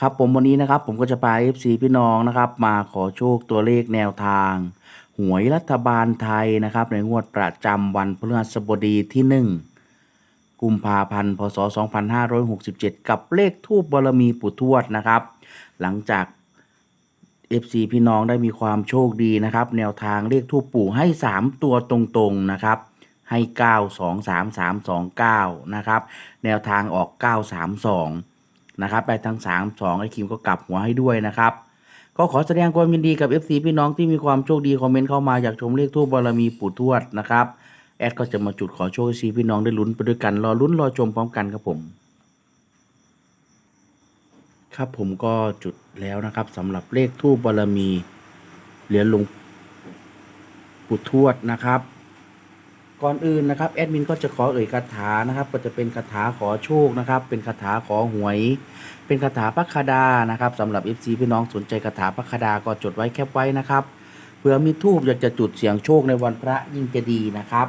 ครับผมวันนี้นะครับผมก็จะพา FC พี่น้องนะครับ มาขอโชคตัวเลขแนวทาง หวยรัฐบาลไทยนะครับ ในงวดประจำวันพฤหัสบดีที่ 1 กุมภาพันธ์พศ 2567 กับเลขทูบบารมีปู่ทวดนะครับ หลังจาก FC พี่น้องได้มีความโชคดีนะครับ แนวทางเลขทูปปู่ให้ 3 ตัวตรงๆนะครับให้ 9 2 3 3 2 9 นะครับ แนวทางออก 9 3 2 นะครับไปทั้ง3 2ไอคิมก็กลับหัวให้ด้วยนะครับ ก็ขอแสดงความยินดีกับ FC พี่น้องที่มีความโชคดีคอมเมนต์เข้ามาอยากชมเลขทูปบารมีปู่ทวดนะครับแอดก็จะมาจุดขอโชค FC พี่น้องได้ลุ้นไปด้วยกันรอลุ้นรอชมพร้อมกันครับผม ครับผมก็จุดแล้วนะครับสำหรับเลขทูบบารมีเหรียญหลวงปู่ทวดนะครับ ก่อนอื่นนะครับแอดมินก็จะขอเอ่ยคาถานะครับก็จะเป็นคาถาขอโชคนะครับ เป็นคาถาขอหวย เป็นคาถาพักคดานะครับสำหรับ FC พี่น้องสนใจคาถาพักคดาก็จดไว้แคปไว้นะครับเผื่อมีทูบอยากจะจุดเสียงโชคในวันพระยิ่งจะดีนะครับ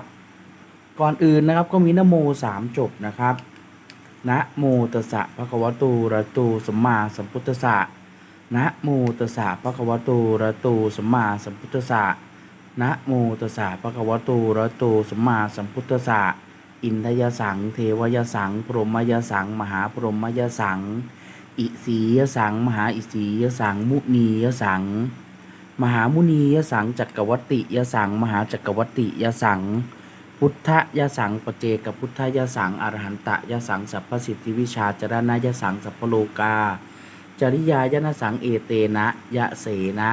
ก่อนอื่นนะครับก็มีนโมสามจบนะครับนะโมตัสสะภะควตอะระหะโตสัมมาสัมพุทธสะนะโมตัสสะภะควตอะระหะโตสัมมาสัมพุทธะ นะโมตัสสะภะคะวะโตอะระหะโตสัมมาสัมพุทธัสสะอินทยสัง เทวยสัง พรหมยสัง มหาพรหมยสัง อิสียสัง มหาอิสียสัง มุนียสัง มหามุนียสังจักรวัติยสัง มหาจักรวัตติยสัง พุทธยสังปเจกพุทธยสังอรหันตยสังสัพพสิทธิวิชาจรณยสังสัพพโลกา จริยายนสังเอเตนะยะเสนะ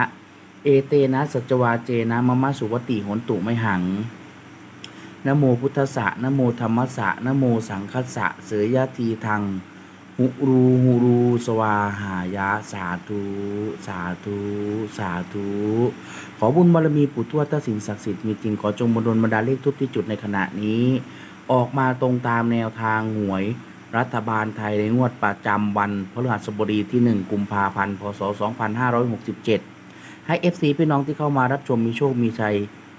เอเตนะสัจวาเจนะมะมะสุวติโหนตุไม่หังนโมพุทธสะนโมธรรมสะนโมสังคัสสะเสยยะทีทังหุรูหุรูสวาหายะสาธุสาธุสาธุขอบุญบารมีปู่ทวดถ้าสิ่งศักดิ์สิทธิ์มีจริงขอจงบรนบรรดาเลขทุกที่จุดในขณะนี้ ออกมาตรงตามแนวทางหวย รัฐบาลไทยในงวดประจำวันพฤหัสบดีที่ 1 กุมภาพันธ์พศ2567 ให้ FC พี่น้องที่เข้ามารับชมมีโชคมีชัย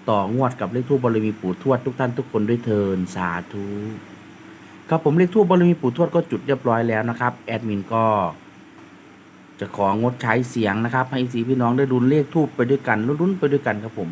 ต่องวดกับเลขทูปบารมีปู่ทวดทุกท่านทุกคนด้วยเทินสาธุครับผมเลขทูปบารมีปู่ทวดก็จุดเรียบร้อยแล้วนะครับแอดมินก็จะของดใช้เสียงนะครับให้สีพี่น้องได้ลุ้นเลขทูปไปด้วยกันลุ้นๆไปด้วยกันครับผม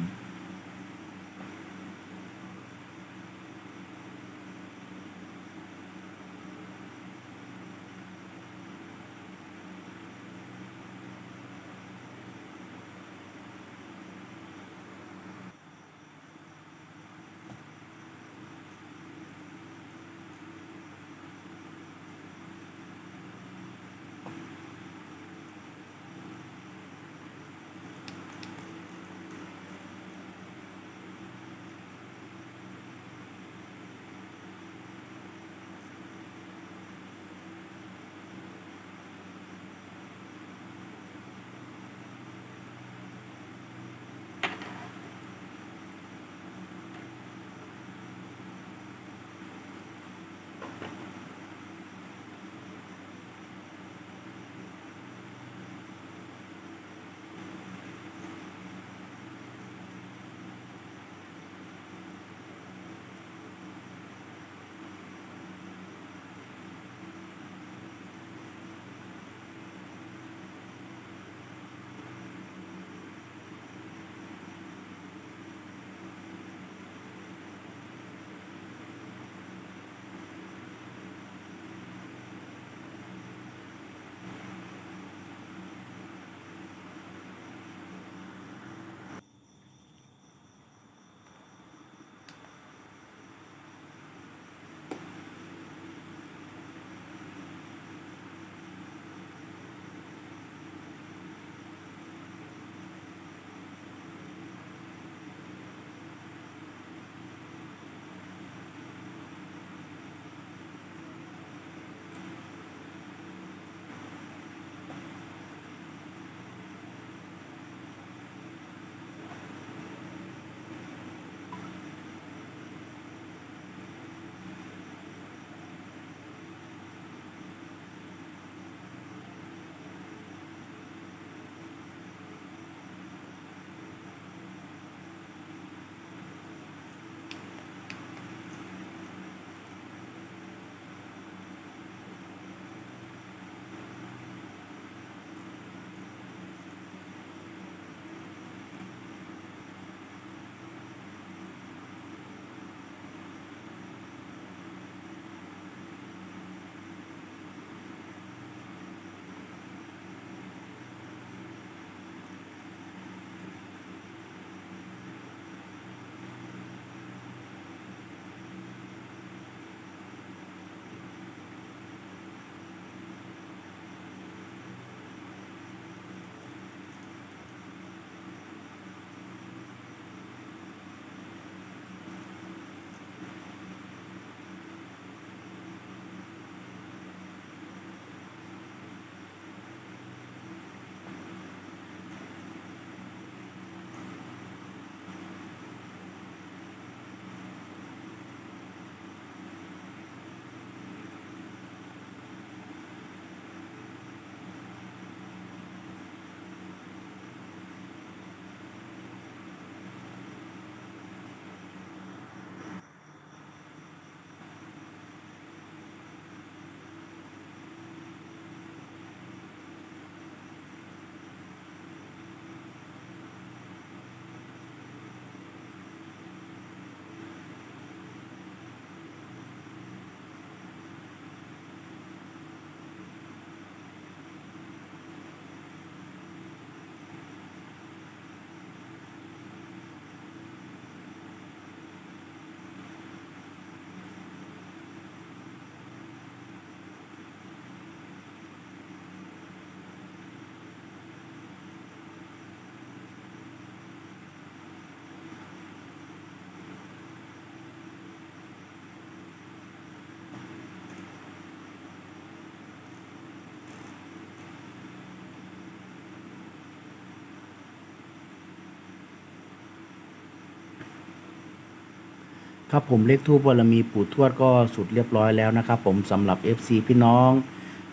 ครับผมเลขทูบบารมีปู่ทวดก็สุดเรียบร้อยแล้วนะครับผมสำหรับ FC พี่น้อง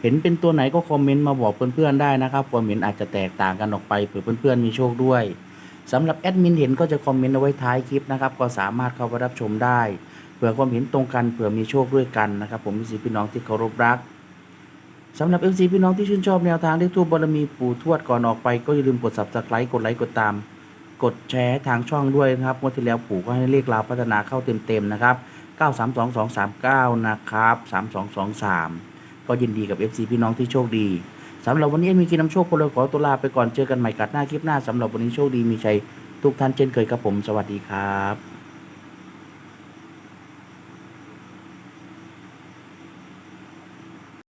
เห็นเป็นตัวไหนก็คอมเมนต์มาบอกเพื่อนๆได้นะครับความเห็นอาจจะแตกต่างกันออกไปเผื่อเพื่อนๆมีโชคด้วยสำหรับแอดมินเห็นก็จะคอมเมนต์เอาไว้ท้ายคลิปนะครับก็สามารถเข้าไปรับชมได้เผื่อความเห็นตรงกันเผื่อมีโชคด้วยกันนะครับผมมีสีพี่น้องที่เคารพรักสำหรับ FC พี่น้องที่ชื่นชอบแนวทางเลขทูบบารมีปู่ทวดก่อนออกไป ก็อย่าลืมกด subscribe กดไลค์กดตาม กดแชร์ทางช่องด้วยนะครับงวดที่แล้วปู่ก็ให้เลขลาวพัฒนาเข้าเต็มๆนะครับ 932239 นะครับ 3223 ก็ยินดีกับ FC พี่น้องที่โชคดีสำหรับวันนี้มีกินน้ำโชคคนเลยขอตัวลาไปก่อนเจอกันใหม่กัดหน้าคลิปหน้าสำหรับวันนี้โชคดีมีชัยทุกท่านเช่นเคยครับผม สวัสดีครับ